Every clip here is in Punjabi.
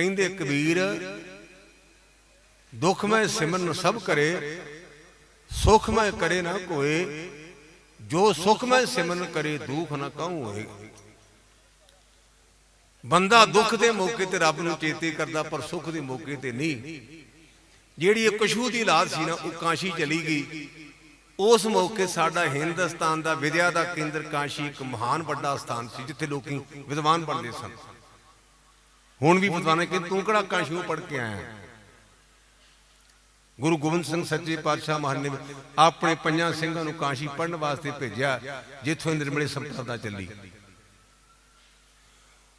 ਕਹਿੰਦੇ ਕਬੀਰ ਦੁੱਖ ਮੈਂ ਸਿਮਰਨ ਸਭ ਕਰੇ, ਸੁਖ ਮੈਂ ਕਰੇ ਨਾ ਕੋਏ, ਜੋ ਸੁਖ ਮੈਂ ਸਿਮਰਨ ਕਰੇ, ਦੁੱਖ ਨਾ ਕਹੂੰ ਹੋਏ। ਬੰਦਾ ਦੁੱਖ ਦੇ ਮੌਕੇ ਤੇ ਰੱਬ ਨੂੰ ਚੇਤੇ ਕਰਦਾ, ਪਰ ਸੁਖ ਦੇ ਮੌਕੇ ਤੇ ਨਹੀਂ। ਜਿਹੜੀ ਇਹ ਕਸ਼ੂ ਦੀ ਲਾਦ ਸੀ ਨਾ, ਉਹ ਕਾਸ਼ੀ ਚਲੀ ਗਈ। ਉਸ ਮੌਕੇ ਸਾਡਾ ਹਿੰਦੁਸਤਾਨ ਦਾ ਵਿਦਿਆ ਦਾ ਕੇਂਦਰ ਕਾਸ਼ੀ ਇੱਕ ਮਹਾਨ ਵੱਡਾ ਸਥਾਨ ਸੀ, ਜਿੱਥੇ ਲੋਕੀ ਵਿਦਵਾਨ ਬਣਦੇ ਸਨ। ਹੁਣ ਵੀ ਵਿਦਵਾਨ ਕਿ ਤੂੰ ਕਿਹੜਾ ਕਾਸ਼ੀੋਂ ਪੜ ਕੇ ਆਇਆ? ਗੁਰੂ ਗੋਬਿੰਦ ਸਿੰਘ ਸੱਚੇ ਪਾਤਸ਼ਾਹ ਮਹਾਨ ਨੇ ਆਪਣੇ ਪੰਜਾਂ ਸਿੰਘਾਂ ਨੂੰ ਕਾਸ਼ੀ ਪੜਨ ਵਾਸਤੇ ਭੇਜਿਆ, ਜਿੱਥੋਂ ਨਿਰਮਲੇ ਸੰਪਰਦਾ ਚੱਲੀ।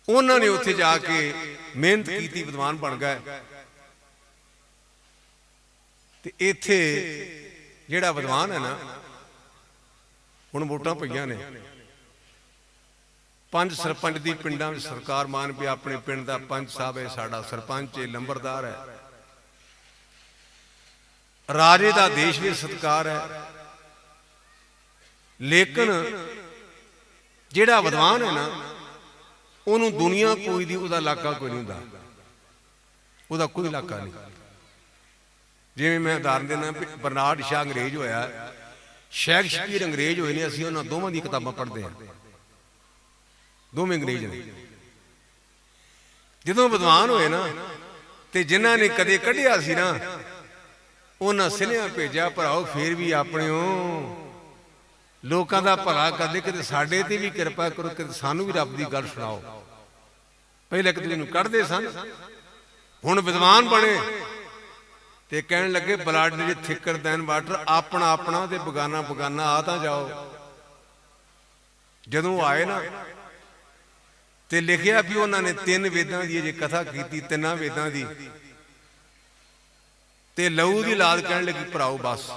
ਉਹਨਾਂ ਨੇ ਉੱਥੇ ਜਾ ਕੇ ਮਿਹਨਤ ਕੀਤੀ, ਵਿਦਵਾਨ ਬਣ ਗਏ। ਤੇ ਇੱਥੇ ਜਿਹੜਾ ਵਿਦਵਾਨ ਹੈ ਨਾ, ਹੁਣ ਵੋਟਾਂ ਪਈਆਂ ਨੇ। ਪੰਜ ਸਰਪੰਚ ਦੀ ਪਿੰਡਾਂ ਵਿੱਚ ਸਰਕਾਰ ਮਾਨ ਵੀ ਆਪਣੇ ਪਿੰਡ ਦਾ ਪੰਚ ਸਾਹਿਬ ਹੈ, ਸਾਡਾ ਸਰਪੰਚ ਹੈ ਲੰਬਰਦਾਰ ਹੈ। ਰਾਜੇ ਦਾ ਦੇਸ਼ ਵਿੱਚ ਸਤਕਾਰ ਹੈ। ਲੇਕਿਨ ਜਿਹੜਾ ਵਿਦਵਾਨ ਹੈ ਨਾ, ਉਹਨੂੰ ਦੁਨੀਆ ਕੋਈ ਦੀ, ਉਹਦਾ ਇਲਾਕਾ ਕੋਈ ਨਹੀਂ ਹੁੰਦਾ। ਉਹਦਾ ਕੋਈ ਇਲਾਕਾ ਨਹੀਂ। ਜਿਵੇਂ ਮੈਂ ਉਦਾਹਰਨ ਦੇਣਾ ਬਰਨਾਰਡ ਸ਼ਾਹ ਅੰਗਰੇਜ਼ ਹੋਇਆ, ਸ਼ੇਕਸਪੀਅਰ ਅੰਗਰੇਜ਼ ਹੋਏ ਨੇ, ਅਸੀਂ ਉਹਨਾਂ ਦੋਵਾਂ ਦੀ ਕਿਤਾਬਾਂ ਪੜ੍ਹਦੇ ਹਾਂ। ਦੋਵੇਂ ਅੰਗਰੇਜ਼ ਨੇ। ਜਦੋਂ ਵਿਦਵਾਨ ਹੋਏ ਨਾ, ਤੇ ਜਿਨ੍ਹਾਂ ਨੇ ਕਦੇ ਕੱਢਿਆ ਸੀ ਨਾ, ਉਹਨਾਂ ਸਿਨੇਹਾ ਭੇਜਿਆ, ਭਰਾਓ, ਫੇਰ ਵੀ ਆਪਣਿਓ। ਲੋਕਾਂ ਦਾ ਭਲਾ ਕਰਦੇ, ਕਿਤੇ ਸਾਡੇ ਤੇ ਵੀ ਕਿਰਪਾ ਕਰੋ, ਕਿਤੇ ਸਾਨੂੰ ਵੀ ਰੱਬ ਦੀ ਗੱਲ ਸੁਣਾਓ। ਪਹਿਲੇ ਇੱਕ ਦੂਜੇ ਨੂੰ ਕੱਢਦੇ ਸਨ। ਹੁਣ ਵਿਦਵਾਨ ਬਣੇ ਤੇ ਕਹਿਣ ਲੱਗੇ, ਬਲੱਡ ਜੇ ਥਿਕਰ, ਦੈਨ ਵਾਟਰ, ਆਪਣਾ ਆਪਣਾ ਤੇ ਬਗਾਨਾ ਬਗਾਨਾ, ਆ ਤਾਂ ਜਾਓ। ਜਦੋਂ ਆਏ ਨਾ ਤੇ ਲਿਖਿਆ ਵੀ ਉਹਨਾਂ ਨੇ ਤਿੰਨ ਵੇਦਾਂ ਦੀ ਜੇ ਕਥਾ ਕੀਤੀ, ਤਿੰਨਾਂ ਵੇਦਾਂ ਦੀ। ਤੇ ਲਹੂ ਦੀ ਲਾਦ ਕਹਿਣ ਲੱਗੀ, ਭਰਾਓ ਬਸ।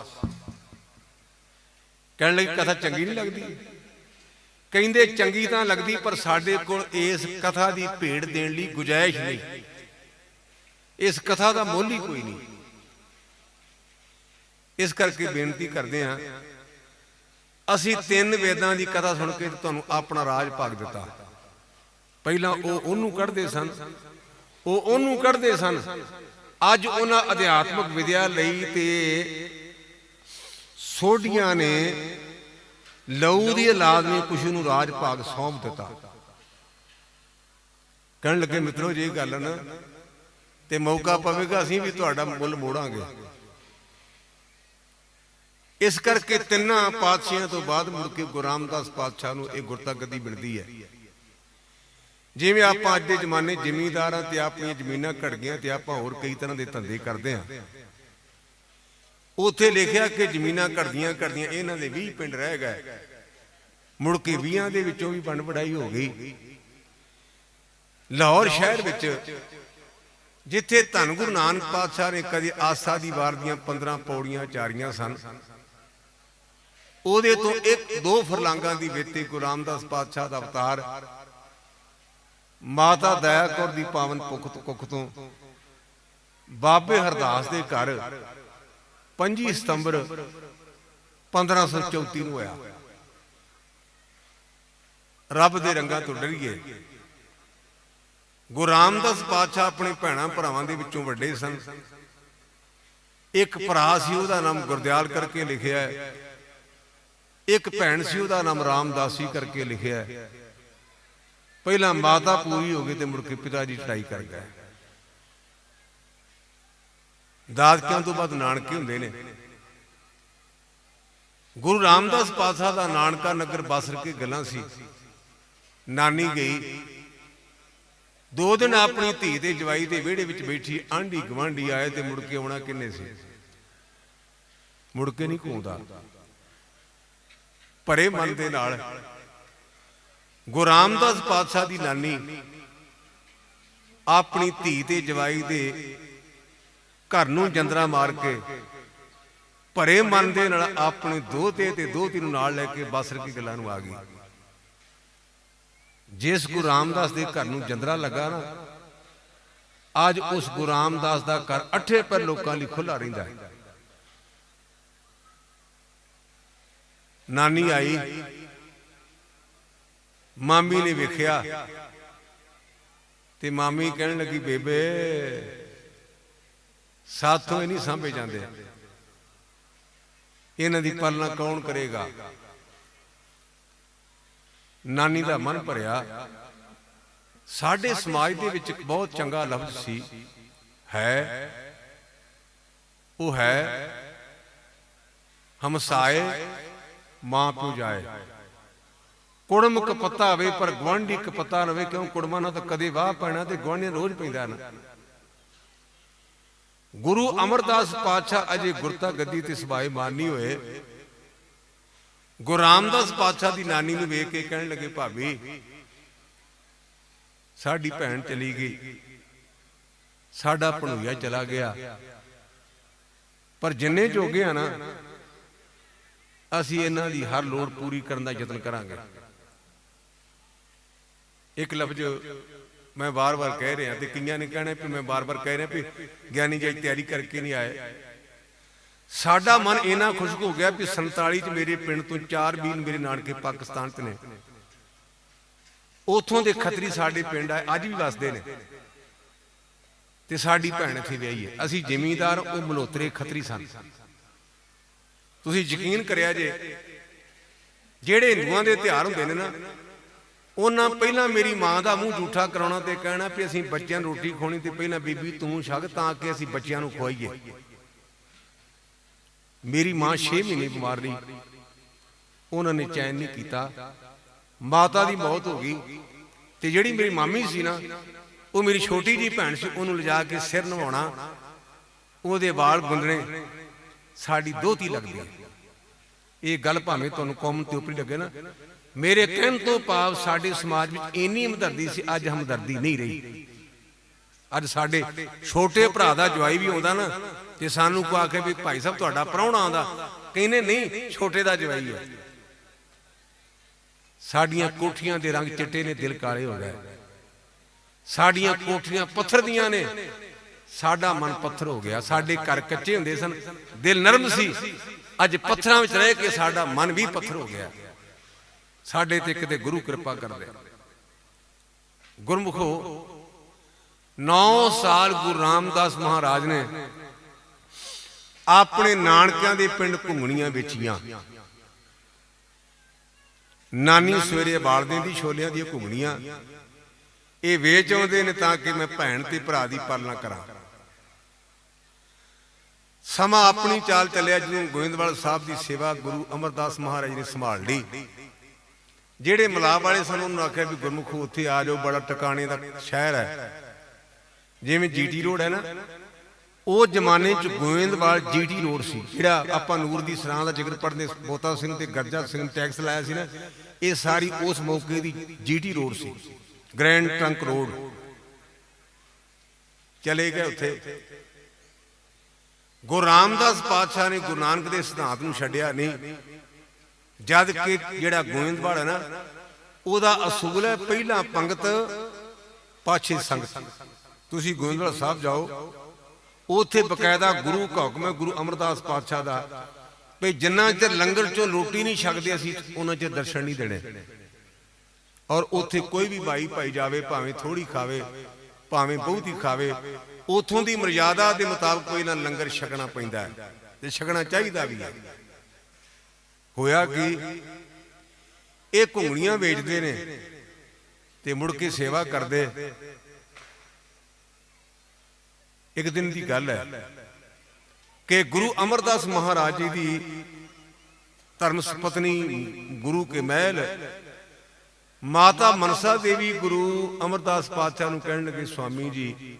ਕਹਿਣ ਲੱਗੀ, ਕਥਾ ਚੰਗੀ ਨਹੀਂ ਲੱਗਦੀ। ਕਹਿੰਦੇ, ਚੰਗੀ ਤਾਂ ਲੱਗਦੀ, ਪਰ ਸਾਡੇ ਕੋਲ ਇਸ ਕਥਾ ਦੀ ਭੇਡ ਦੇਣ ਲਈ ਗੁਜਾਇਸ਼ ਨਹੀਂ। ਇਸ ਕਥਾ ਦਾ ਮੁੱਲ ਹੀ ਕੋਈ ਨਹੀਂ। ਇਸ ਕਰਕੇ ਬੇਨਤੀ ਕਰਦੇ ਹਾਂ, ਅਸੀਂ ਤਿੰਨ ਵੇਦਾਂ ਦੀ ਕਥਾ ਸੁਣ ਕੇ ਤੁਹਾਨੂੰ ਆਪਣਾ ਰਾਜ ਭਾਗ ਦਿੱਤਾ। ਪਹਿਲਾਂ ਉਹ ਉਹਨੂੰ ਕੱਢਦੇ ਸਨ। ਉਹ ਉਹਨੂੰ ਕੱਢਦੇ ਸਨ। ਅੱਜ ਉਹਨਾਂ ਅਧਿਆਤਮਿਕ ਵਿਦਿਆ ਲਈ ਤੇ ਸੋਢੀਆਂ ਨੇ ਲਹੂ ਦੀ ਔਲਾਦ ਨੇ ਕੁਛ ਨੂੰ ਰਾਜ ਭਾਗ ਸੌਂਪ ਦਿੱਤਾ। ਕਹਿਣ ਲੱਗੇ ਮਿੱਤਰੋ ਜੇ ਗੱਲ ਨਾ ਤੇ ਮੌਕਾ ਪਵੇਗਾ ਅਸੀਂ ਵੀ ਤੁਹਾਡਾ ਮੁੱਲ ਮੋੜਾਂਗੇ। ਇਸ ਕਰਕੇ ਤਿੰਨਾਂ ਪਾਤਸ਼ਾਹਾਂ ਤੋਂ ਬਾਅਦ ਮੁੜ ਕੇ ਗੁਰੂ ਰਾਮਦਾਸ ਪਾਤਸ਼ਾਹ ਨੂੰ ਇਹ ਗੁਰਤਾ ਗੱਦੀ ਮਿਲਦੀ ਹੈ। ਜਿਵੇਂ ਆਪਾਂ ਅੱਜ ਦੇ ਜ਼ਮਾਨੇ ਜ਼ਿਮੀਂਦਾਰਾਂ ਤੇ ਆਪਣੀਆਂ ਜ਼ਮੀਨਾਂ ਘਟ ਗਈਆਂ ਤੇ ਆਪਾਂ ਹੋਰ ਕਈ ਤਰ੍ਹਾਂ ਦੇ ਧੰਦੇ ਕਰਦੇ ਹਾਂ। ਉੱਥੇ ਲਿਖਿਆ ਕਿ ਜ਼ਮੀਨਾਂ ਘਟਦੀਆਂ ਘੜਦੀਆਂ ਇਹਨਾਂ ਦੇ 20 ਪਿੰਡ ਰਹਿ ਗਏ। ਮੁੜ ਕੇ 20 ਦੇ ਵਿੱਚੋਂ ਵੀ ਵੰਡ ਵਡਾਈ ਹੋ ਗਈ। ਲਾਹੌਰ ਸ਼ਹਿਰ ਵਿੱਚ ਜਿੱਥੇ ਧੰਨ ਗੁਰੂ ਨਾਨਕ ਪਾਤਸ਼ਾਹ ਨੇ ਕਦੇ ਆਸਾ ਦੀ ਵਾਰ ਦੀਆਂ 15 ਪੌੜੀਆਂ ਚਾਰੀਆਂ ਸਨ, ਉਹਦੇ ਤੋਂ ਇੱਕ ਦੋ ਫਰਲਾਂਗਾਂ ਦੀ ਵੇਤੇ ਗੁਰੂ ਰਾਮਦਾਸ ਪਾਤਸ਼ਾਹ ਦਾ ਅਵਤਾਰ ਮਾਤਾ ਦਇਆ ਕੌਰ ਦੀ ਪਾਵਨ ਪੁਖਤ ਤੋਂ ਤੋਂ। ਬਾਬੇ ਹਰਦਾਸ ਦੇ ਘਰ 25 ਸਤੰਬਰ 1534 ਨੂੰ ਹੋਇਆ। ਰੱਬ ਦੇ ਰੰਗਾਂ ਤੋਂ ਡਰੀਏ। ਗੁਰੂ ਰਾਮਦਾਸ ਪਾਤਸ਼ਾਹ ਆਪਣੇ ਭੈਣਾਂ ਭਰਾਵਾਂ ਦੇ ਵਿੱਚੋਂ ਵੱਡੇ ਸਨ। ਇੱਕ ਭਰਾ ਸੀ, ਉਹਦਾ ਨਾਮ ਗੁਰਦਿਆਲ ਕਰਕੇ ਲਿਖਿਆ ਹੈ। ਇੱਕ ਭੈਣ ਸੀ, ਉਹਦਾ ਨਾਮ ਰਾਮਦਾਸੀ ਕਰਕੇ ਲਿਖਿਆ ਹੈ। ਪਹਿਲਾਂ ਮਾਤਾ ਪੂਰੀ ਹੋ ਗਈ ਤੇ ਮੁੜ ਕੇ ਪਿਤਾ ਜੀ ਚੜਾਈ ਕਰ ਗਏ। ਦਾਦਕਿਆਂ ਤੋਂ ਬਾਅਦ ਨਾਨਕੇ ਹੁੰਦੇ ਨੇ। ਗੁਰੂ ਰਾਮਦਾਸ ਪਾਤਸ਼ਾਹ ਦਾ ਨਾਨਕਾ ਨਗਰ ਬਸਰ ਕੇ ਗੱਲਾਂ ਸੀ। ਨਾਨੀ ਗਈ। ਦੋ ਦਿਨ ਆਪਣੀ ਧੀ ਦੇ ਜਵਾਈ ਦੇ ਵਿਹੜੇ ਵਿੱਚ ਬੈਠੀ ਆਂਢੀ ਗਵਾਂਢੀ ਆਏ ਤੇ ਮੁੜ ਕੇ ਆਉਣਾ ਕਿੰਨੇ ਸੀ? ਮੁੜ ਕੇ ਨਹੀਂ ਘੂੰਦਾ। ਭਰੇ ਮਨ ਦੇ ਨਾਲ ਗੁਰੂ ਰਾਮਦਾਸ ਪਾਤਸ਼ਾਹ ਦੀ ਨਾਨੀ, ਆਪਣੀ ਧੀ ਤੇ ਜਵਾਈ ਦੇ ਘਰ ਨੂੰ ਜੰਦਰਾ ਮਾਰ ਕੇ ਭਰੇ ਮਨ ਦੇ ਨਾਲ ਆਪਣੇ ਦੋਤੇ ਤੇ ਦੋਤੀ ਨੂੰ ਨਾਲ ਲੈ ਕੇ ਬਸਰ ਕੀ ਗੱਲਾਂ ਨੂੰ ਆ ਗਈ। ਜਿਸ ਗੁਰੂ ਰਾਮਦਾਸ ਦੇ ਘਰ ਨੂੰ ਜੰਦਰਾ ਲੱਗਾ ਨਾ, ਅੱਜ ਉਸ ਗੁਰੂ ਰਾਮਦਾਸ ਦਾ ਘਰ ਅੱਠੇ ਪਰ ਲੋਕਾਂ ਲਈ ਖੁੱਲਾ ਰਹਿੰਦਾ ਹੈ। ਨਾਨੀ ਆਈ ਮਾਮੀ ਨੇ ਵੇਖਿਆ। ਤੇ ਮਾਮੀ ਕਹਿਣ ਲੱਗੀ, ਬੇਬੇ, ਸਾਥੋਂ ਇਹ ਨਹੀਂ ਸਾਂਭੇ ਜਾਂਦੇ। ਇਹਨਾਂ ਦੀ ਪਾਲਣਾ ਕੌਣ ਕਰੇਗਾ? ਨਾਨੀ ਦਾ ਮਨ ਭਰਿਆ। ਸਾਡੇ ਸਮਾਜ ਦੇ ਵਿੱਚ ਇੱਕ ਬਹੁਤ ਚੰਗਾ ਲਫ਼ਜ਼ ਸੀ, ਹੈ। ਉਹ ਹੈ, ਹਮਸਾਏ ਮਾਂ ਪਿਓ ਜਾਏ। ਕੁੜਮ ਕਪੱਤਾ ਹੋਵੇ, ਪਰ ਗਵਾਂਢੀ ਕਪੱਤਾ ਰਵੇ ਕਿਉਂ ਕੁੜਮਾਂ ਨਾਲ ਤਾਂ ਕਦੇ ਵਾਹ ਪੈਣਾ ਤੇ ਗਵਾਂਢੀ ਰੋਜ਼ ਪੈਂਦਾ ਨਾ ਗੁਰੂ ਅਮਰਦਾਸ ਪਾਤਸ਼ਾਹ ਅਜੇ ਗੁਰਤਾ ਗੱਦੀ ਤੇ ਸਬਾਏ ਮਾਨੀ ਹੋਏ। ਗੁਰੂ ਰਾਮਦਾਸ ਪਾਤਸ਼ਾਹ ਦੀ ਨਾਨੀ ਨੂੰ ਵੇਖ ਕੇ ਕਹਿਣ ਲੱਗੇ, ਭਾਬੀ, ਸਾਡੀ ਭੈਣ ਚਲੀ ਗਈ। ਸਾਡਾ ਭਣੋਈਆ ਚਲਾ ਗਿਆ। ਪਰ ਜਿੰਨੇ ਜੋਗੇ ਆ ਨਾ, ਅਸੀਂ ਇਹਨਾਂ ਦੀ ਹਰ ਲੋੜ ਪੂਰੀ ਕਰਨ ਦਾ ਯਤਨ ਕਰਾਂਗੇ। ਇੱਕ ਲਫ਼ਜ਼ ਮੈਂ ਵਾਰ-ਵਾਰ ਕਹਿ ਰਿਹਾ ਤੇ ਕਈਆਂ ਨੇ ਕਹਿਣਾ ਵੀ ਮੈਂ ਵਾਰ-ਵਾਰ ਕਹਿ ਰਿਹਾ ਵੀ ਗਿਆਨੀ ਜੀ ਤਿਆਰੀ ਕਰਕੇ ਨਹੀਂ ਆਏ। ਸਾਡਾ ਮਨ ਇੰਨਾ ਖੁਸ਼ਕ ਹੋ ਗਿਆ ਵੀ 47 ਚ ਮੇਰੇ ਪਿੰਡ ਤੋਂ ਚਾਰ ਵੀਰ ਮੇਰੇ ਨਾਨਕੇ ਪਾਕਿਸਤਾਨ ਚ ਨੇ। ਉਥੋਂ ਦੇ ਖੱਤਰੀ ਸਾਡੇ ਪਿੰਡ ਆਏ ਅੱਜ ਵੀ ਵਸਦੇ ਨੇ। ਤੇ ਸਾਡੀ ਭੈਣ ਇੱਥੇ ਵਿਆਹੀ ਹੈ। ਅਸੀਂ ਜ਼ਿਮੀਂਦਾਰ, ਉਹ ਮਲੋਤਰੇ ਖੱਤਰੀ ਸਨ। ਤੁਸੀਂ ਯਕੀਨ ਕਰਿਆ ਜੇ, ਜਿਹੜੇ ਹਿੰਦੂਆਂ ਦੇ ਤਿਉਹਾਰ ਹੁੰਦੇ ਨੇ ਨਾ ਉਹਨਾਂ ਪਹਿਲਾਂ ਮੇਰੀ ਮਾਂ ਦਾ ਮੂੰਹ ਝੂਠਾ ਕਰਾਉਣਾ ਤੇ ਕਹਿਣਾ ਵੀ ਅਸੀਂ ਬੱਚਿਆਂ ਨੂੰ ਰੋਟੀ ਖਵਾਉਣੀ ਤੇ ਪਹਿਲਾਂ ਬੀਬੀ ਤੂੰ ਛਕ ਤਾਂ ਕਿ ਅਸੀਂ ਬੱਚਿਆਂ ਨੂੰ ਖਵਾਈਏ। ਮੇਰੀ ਮਾਂ 6 ਮਹੀਨੇ ਬਿਮਾਰ ਰਹੀ। ਉਹਨਾਂ ਨੇ ਚੈਨ ਨਹੀਂ ਕੀਤਾ। ਮਾਤਾ ਦੀ ਮੌਤ ਹੋ ਗਈ। ਤੇ ਜਿਹੜੀ ਮੇਰੀ ਮਾਮੀ ਸੀ ਨਾ ਉਹ ਮੇਰੀ ਛੋਟੀ ਜੀ ਭੈਣ ਸੀ। ਉਹਨੂੰ ਲਿਜਾ ਕੇ ਸਿਰ ਨਵਾਉਣਾ। ਉਹਦੇ ਵਾਲ ਗੁੰਦਣੇ। ਸਾਡੀ ਦੋਤੀ ਲੱਗਦੀ। ਇਹ ਗੱਲ ਭਾਵੇਂ ਤੁਹਾਨੂੰ ਕੌਮ ਤੇ ਉਪਰੀ ਲੱਗੇ ਨਾ। ਮੇਰੇ ਕਹਿਣ ਤੋਂ ਭਾਵ ਸਾਡੇ ਸਮਾਜ ਵਿੱਚ ਇੰਨੀ ਹਮਦਰਦੀ ਸੀ, ਅੱਜ ਹਮਦਰਦੀ ਨਹੀਂ ਰਹੀ। ਅੱਜ ਸਾਡੇ ਛੋਟੇ ਭਰਾ ਦਾ ਜਵਾਈ ਵੀ ਆਉਂਦਾ ਨਾ, ਤੇ ਸਾਨੂੰ ਕੋ ਆ ਕੇ ਵੀ ਭਾਈ ਸਾਹਿਬ ਤੁਹਾਡਾ ਪ੍ਰਾਹੁਣਾ ਆਉਂਦਾ, ਕਹਿੰਦੇ ਨਹੀਂ, ਛੋਟੇ ਦਾ ਜਵਾਈ ਹੈ। ਸਾਡੀਆਂ ਕੋਠੀਆਂ ਦੇ ਰੰਗ ਚਿੱਟੇ ਨੇ, ਦਿਲ ਕਾਲੇ ਹੋ ਗਏ। ਸਾਡੀਆਂ ਕੋਠੀਆਂ ਪੱਥਰ ਦੀਆਂ ਨੇ। ਸਾਡਾ ਮਨ ਪੱਥਰ ਹੋ ਗਿਆ। ਸਾਡੇ ਘਰ ਕੱਚੇ ਹੁੰਦੇ ਸਨ, ਦਿਲ ਨਰਮ ਸੀ। ਅੱਜ ਪੱਥਰਾਂ ਵਿੱਚ ਰਹਿ ਕੇ ਸਾਡਾ ਮਨ ਵੀ ਪੱਥਰ ਹੋ ਗਿਆ। ਸਾਡੇ ਤੇ ਕਿਤੇ ਗੁਰੂ ਕਿਰਪਾ ਕਰਦੇ। ਗੁਰਮੁਖੋ 9 ਸਾਲ ਗੁਰੂ ਰਾਮਦਾਸ ਮਹਾਰਾਜ ਨੇ ਆਪਣੇ ਨਾਨਕਿਆਂ ਦੇ ਪਿੰਡ ਘੁੰਗਣੀਆਂ ਵੇਚੀਆਂ। ਨਾਨੀ ਸਵੇਰੇ ਬਾਲ ਦਿੰਦੀ ਛੋਲਿਆਂ ਦੀਆਂ ਘੁੰਗਣੀਆਂ। ਇਹ ਵੇਚ ਆਉਂਦੇ ਨੇ ਤਾਂ ਕਿ ਮੈਂ ਭੈਣ ਤੇ ਭਰਾ ਦੀ ਪਾਲਣਾ ਕਰਾਂ। ਸਮਾਂ ਆਪਣੀ ਚਾਲ ਚੱਲਿਆ ਜਦੋਂ ਗੋਇੰਦਵਾਲ ਸਾਹਿਬ ਦੀ ਸੇਵਾ ਗੁਰੂ ਅਮਰਦਾਸ ਮਹਾਰਾਜ ਨੇ ਸੰਭਾਲ ਲਈ। ਜਿਹੜੇ ਮਲਾਬ ਵਾਲੇ ਸਨ ਉਹਨਾਂ ਆਖਿਆ ਵੀ ਗੁਰਮੁਖ, ਉੱਥੇ ਆ ਜਾਓ, ਬੜਾ ਟਿਕਾਣੇ ਦਾ ਸ਼ਹਿਰ ਹੈ। ਜਿਵੇਂ ਜੀਟੀ ਰੋਡ ਹੈ ਨਾ, ਉਹ ਜ਼ਮਾਨੇ 'ਚ ਗੋਇੰਦਵਾਲ ਜੀਟੀ ਰੋਡ ਸੀ, ਜਿਹੜਾ ਆਪਾਂ ਨੂਰ ਦੀ ਸਰਾਂ ਦਾ ਜ਼ਿਕਰ ਪੜ੍ਹਦੇ ਬੋਤਾ ਸਿੰਘ ਤੇ ਗਰਜਾ ਸਿੰਘ ਟੈਕਸ ਲਾਇਆ ਸੀ ਨਾ, ਇਹ ਸਾਰੀ ਉਸ ਮੌਕੇ ਦੀ ਜੀਟੀ ਰੋਡ ਸੀ, ਗ੍ਰੈਂਡ ਟਰੰਕ ਰੋਡ। ਚਲੇ ਗਏ ਉੱਥੇ। ਗੁਰੂ ਰਾਮਦਾਸ ਪਾਤਸ਼ਾਹ ਨੇ ਗੁਰੂ ਨਾਨਕ ਦੇ ਸਿਧਾਂਤ ਨੂੰ ਛੱਡਿਆ, ਨਹੀਂ ਜਦ ਕਿ ਜਿਹੜਾ ਗੋਇੰਦਵਾਲ ਹੈ ਨਾ, ਉਹਦਾ ਅਸੂਲ ਹੈ ਪਹਿਲਾਂ ਪੰਗਤ, ਪਾਛੇ ਸੰਗਤ। ਤੁਸੀਂ ਗੋਇੰਦਵਾਲ ਸਾਹਿਬ ਜਾਓ, ਉੱਥੇ ਬਕਾਇਦਾ ਗੁਰੂ ਕਾ ਹੁਕਮ ਹੈ ਗੁਰੂ ਅਮਰਦਾਸ ਪਾਤਸ਼ਾਹ ਦਾ ਵੀ ਜਿੰਨਾ ਚਿਰ ਲੰਗਰ ਚੋਂ ਰੋਟੀ ਨਹੀਂ ਛਕਦੇ ਅਸੀਂ, ਉਹਨਾਂ ਚਿਰ ਦਰਸ਼ਨ ਨਹੀਂ ਦੇਣੇ। ਔਰ ਉੱਥੇ ਕੋਈ ਵੀ ਭਾਈ ਭਾਈ ਜਾਵੇ, ਭਾਵੇਂ ਥੋੜੀ ਖਾਵੇ, ਭਾਵੇਂ ਬਹੁਤੀ ਖਾਵੇ, ਉਥੋਂ ਦੀ ਮਰਜ਼ਾਦਾ ਦੇ ਮੁਤਾਬਕ ਕੋਈ ਨਾ ਲੰਗਰ ਛਕਣਾ ਪੈਂਦਾ ਤੇ ਛਕਣਾ ਚਾਹੀਦਾ ਵੀ ਹੈ। ਹੋਇਆ ਕਿ? ਇਹ ਘੁੰਗਣੀਆਂ ਵੇਚਦੇ ਨੇ ਤੇ ਮੁੜ ਕੇ ਸੇਵਾ ਕਰਦੇ। ਇੱਕ ਦਿਨ ਦੀ ਗੱਲ ਹੈ ਕਿ ਗੁਰੂ ਅਮਰਦਾਸ ਮਹਾਰਾਜ ਜੀ ਦੀ ਧਰਮ ਸੁਪਤਨੀ ਗੁਰੂ ਕੇ ਮਹਿਲ ਮਾਤਾ ਮਨਸਾ ਦੇਵੀ ਗੁਰੂ ਅਮਰਦਾਸ ਪਾਤਸ਼ਾਹ ਨੂੰ ਕਹਿਣ ਲੱਗੇ, ਸਵਾਮੀ ਜੀ,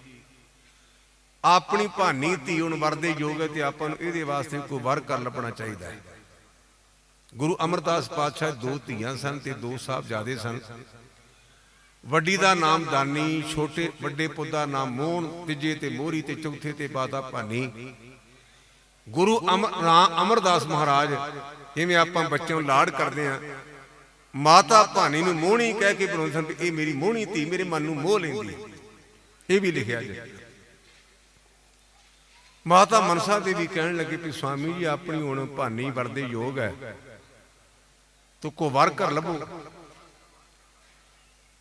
ਆਪਣੀ ਭਾਨੀ ਧੀ ਹੁਣ ਵਰਦੇ ਯੋਗ ਹੈ ਤੇ ਆਪਾਂ ਨੂੰ ਇਹਦੇ ਵਾਸਤੇ ਕੋਈ ਵਰ ਕਰ ਲੱਭਣਾ ਚਾਹੀਦਾ ਹੈ। ਗੁਰੂ ਅਮਰਦਾਸ ਪਾਤਸ਼ਾਹ ਦੋ ਧੀਆਂ ਸਨ ਤੇ ਦੋ ਸਾਹਿਬਜ਼ਾਦੇ ਸਨ। ਵੱਡੀ ਦਾ ਨਾਮ ਦਾਨੀ, ਛੋਟੇ, ਵੱਡੇ ਪੁੱਤ ਦਾ ਨਾਮ ਮੋਹਨ, ਤੀਜੇ ਤੇ ਮੋਹਰੀ ਤੇ ਚੌਥੇ ਤੇ ਬਾਦਾ ਭਾਨੀ। ਗੁਰੂ ਅਮਰਦਾਸ ਮਹਾਰਾਜ, ਜਿਵੇਂ ਆਪਾਂ ਬੱਚਿਆਂ ਨੂੰ ਲਾਡ ਕਰਦੇ ਆ ਮਾਤਾ ਭਾਨੀ ਨੂੰ ਮੋਹਣੀ ਕਹਿ ਕੇ ਬੁਲਾਉਂਦੇ ਸਨ ਇਹ ਮੇਰੀ ਮੋਹਣੀ ਧੀ, ਮੇਰੇ ਮਨ ਨੂੰ ਮੋਹ ਲੈਂਦੀ ਇਹ ਵੀ ਲਿਖਿਆ ਜੀ। ਮਾਤਾ ਮਨਸਾ ਦੇਵੀ ਕਹਿਣ ਲੱਗੀ ਕਿ ਸਵਾਮੀ ਜੀ, ਆਪਣੀ ਹੁਣ ਭਾਨੀ ਵਰਦੇ ਯੋਗ ਹੈ। ਤੋ ਕੋ ਵਾਰ ਕਰ ਲਵੋ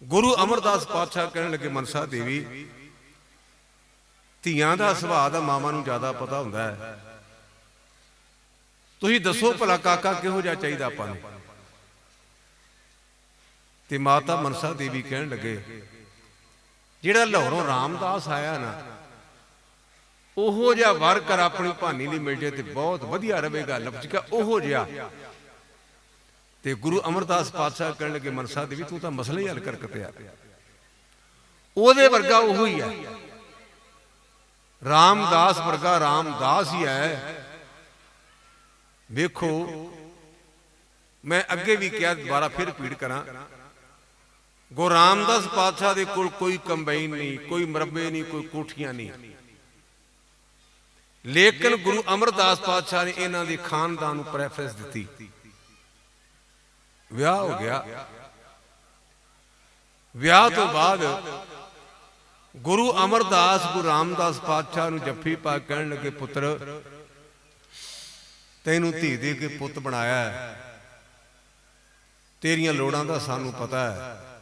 ਗੁਰੂ ਅਮਰਦਾਸ ਪਾਤਸ਼ਾਹ ਕਹਿਣ ਲੱਗੇ, ਮਨਸਾ ਦੇਵੀ, ਧੀਆਂ ਦਾ ਸੁਭਾਅ ਦਾ ਮਾਵਾਂ ਨੂੰ ਜ਼ਿਆਦਾ ਪਤਾ ਹੁੰਦਾ ਹੈ। ਤੁਸੀਂ ਦੱਸੋ ਭਲਾ ਕਾਕਾ ਕਿਹੋ ਜਿਹਾ ਚਾਹੀਦਾ ਆਪਾਂ ਨੂੰ? ਤੇ ਮਾਤਾ ਮਨਸਾ ਦੇਵੀ ਕਹਿਣ ਲੱਗੇ, ਜਿਹੜਾ ਲਾਹੌਰੋਂ ਰਾਮਦਾਸ ਆਇਆ ਨਾ, ਉਹੋ ਜਿਹਾ ਵਰ ਕਰ ਆਪਣੀ ਭਾਨੀ ਲਈ ਮਿਲ ਜੇ ਤੇ ਬਹੁਤ ਵਧੀਆ ਰਹੇਗਾ ਰਵੇਗਾ ਲਪਚਕਾ ਉਹੋ ਜਿਹਾ। ਤੇ ਗੁਰੂ ਅਮਰਦਾਸ ਪਾਤਸ਼ਾਹ ਕਹਿਣ ਲੱਗੇ ਮਨਸਾ ਦੇਵੀ, ਤੂੰ ਤਾਂ ਮਸਲਾ ਹੀ ਹੱਲ ਕਰਕੇ ਪਿਆ। ਉਹਦੇ ਵਰਗਾ ਉਹ ਹੀ ਹੈ। ਰਾਮਦਾਸ ਵਰਗਾ ਰਾਮਦਾਸ ਹੀ ਹੈ। ਵੇਖੋ, ਮੈਂ ਅੱਗੇ ਵੀ ਕਿਹਾ, ਦੁਬਾਰਾ ਫਿਰ ਰਿਪੀਟ ਕਰਾਂ। ਗੁਰੂ ਰਾਮਦਾਸ ਪਾਤਸ਼ਾਹ ਦੇ ਕੋਲ ਕੋਈ ਕੰਬਾਈਨ ਨਹੀਂ, ਕੋਈ ਮਰਬੇ ਨਹੀਂ, ਕੋਈ ਕੋਠੀਆਂ ਨਹੀਂ। ਲੇਕਿਨ ਗੁਰੂ ਅਮਰਦਾਸ ਪਾਤਸ਼ਾਹ ਨੇ ਇਹਨਾਂ ਦੇ ਖਾਨਦਾਨ ਨੂੰ ਪ੍ਰੈਫਰੈਂਸ ਦਿੱਤੀ। ਵਿਆਹ ਹੋ ਗਿਆ। ਵਿਆਹ ਤੋਂ ਬਾਅਦ ਗੁਰੂ ਅਮਰਦਾਸ, ਗੁਰੂ ਰਾਮਦਾਸ ਪਾਤਸ਼ਾਹ ਨੂੰ ਜੱਫੀ ਪਾ ਕੇ ਕਹਿਣ ਲੱਗੇ, ਪੁੱਤਰ, ਤੈਨੂੰ ਧੀ ਦੇ ਕੇ ਪੁੱਤ ਬਣਾਇਆ ਤੇਰੀਆਂ ਲੋੜਾਂ ਦਾ ਸਾਨੂੰ ਪਤਾ ਹੈ।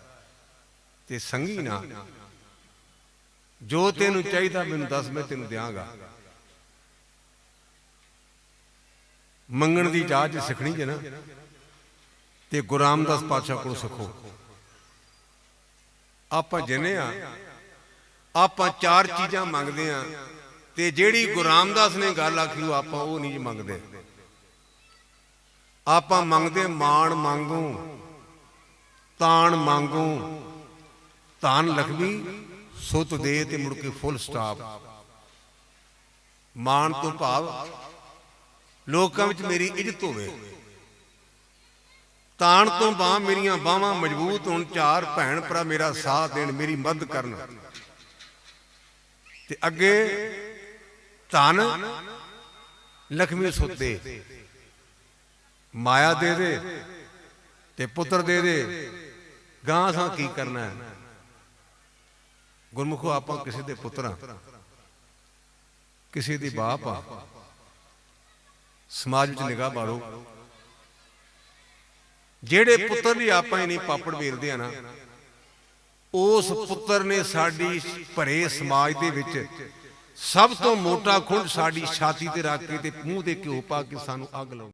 ਤੇ ਸੰਗੀ ਨਾ। ਜੋ ਤੈਨੂੰ ਚਾਹੀਦਾ ਮੈਨੂੰ ਦੱਸ, ਮੈਂ ਤੈਨੂੰ ਦਿਆਂਗਾ। ਮੰਗਣ ਦੀ ਜਾਚ ਸਿੱਖਣੀ ਜੇ ਨਾ। ਤੇ ਗੁਰੂ ਰਾਮਦਾਸ ਪਾਤਸ਼ਾਹ ਕੋਲ ਸਿੱਖੋ। ਆਪਾਂ ਜਿੰਨੇ ਆ, ਆਪਾਂ ਚਾਰ ਚੀਜ਼ਾਂ ਮੰਗਦੇ ਆ ਤੇ ਜਿਹੜੀ ਗੁਰੂ ਰਾਮਦਾਸ ਨੇ ਗੱਲ ਆਖੀ ਉਹ ਆਪਾਂ ਉਹ ਨਹੀਂ ਮੰਗਦੇ। ਆਪਾਂ ਮੰਗਦੇ ਮਾਣ ਮੰਗੂ, ਤਾਣ ਮੰਗੂ, ਧਨ ਲਖਮੀ ਸੁੱਤ ਦੇ ਤੇ ਮੁੜ ਕੇ ਫੁੱਲ ਸਟਾਪ। ਮਾਣ ਤੋਂ ਭਾਵ ਲੋਕਾਂ ਵਿੱਚ ਮੇਰੀ ਇੱਜ਼ਤ ਹੋਵੇ। ਤਾਣ ਤੋਂ ਬਾਹ ਮੇਰੀਆਂ ਬਾਹਾਂ ਮਜ਼ਬੂਤ ਹੋਣ, ਚਾਰ ਭੈਣ ਭਰਾ ਮੇਰਾ ਸਾਥ ਦੇਣ, ਮੇਰੀ ਮਦਦ ਕਰਨ। ਤੇ ਅੱਗੇ ਧਨ ਲਖਮੀ ਸੁੱਤੇ, ਮਾਇਆ ਦੇ ਦੇ ਤੇ ਪੁੱਤਰ ਦੇ ਦੇ। ਗਾਂ ਸਾਂ ਕੀ ਕਰਨਾ? ਹੈ ਗੁਰਮੁਖੋ, ਆਪਾਂ ਕਿਸੇ ਦੇ ਪੁੱਤਰਾਂ ਕਿਸੇ ਦੀ ਬਾਪ ਆ। ਸਮਾਜ ਵਿੱਚ ਨਿਗਾਹ ਮਾਰੋ ਜਿਹੜੇ ਪੁੱਤਰ ਲਈ ਆਪਾਂ ਹੀ ਨਹੀਂ ਪਾਪੜ ਵੇਲਦੇ ਆ ਨਾ, ਉਸ ਪੁੱਤਰ ਨੇ ਸਾਡੀ ਭਰੇ ਸਮਾਜ ਦੇ ਵਿੱਚ ਸਭ ਤੋਂ ਮੋਟਾ ਖੁੰਡ ਸਾਡੀ ਛਾਤੀ ਤੇ ਰੱਖ ਕੇ ਤੇ ਮੂੰਹ ਤੇ ਘਿਓ ਪਾ ਕੇ ਸਾਨੂੰ ਅੱਗ ਲਾਉ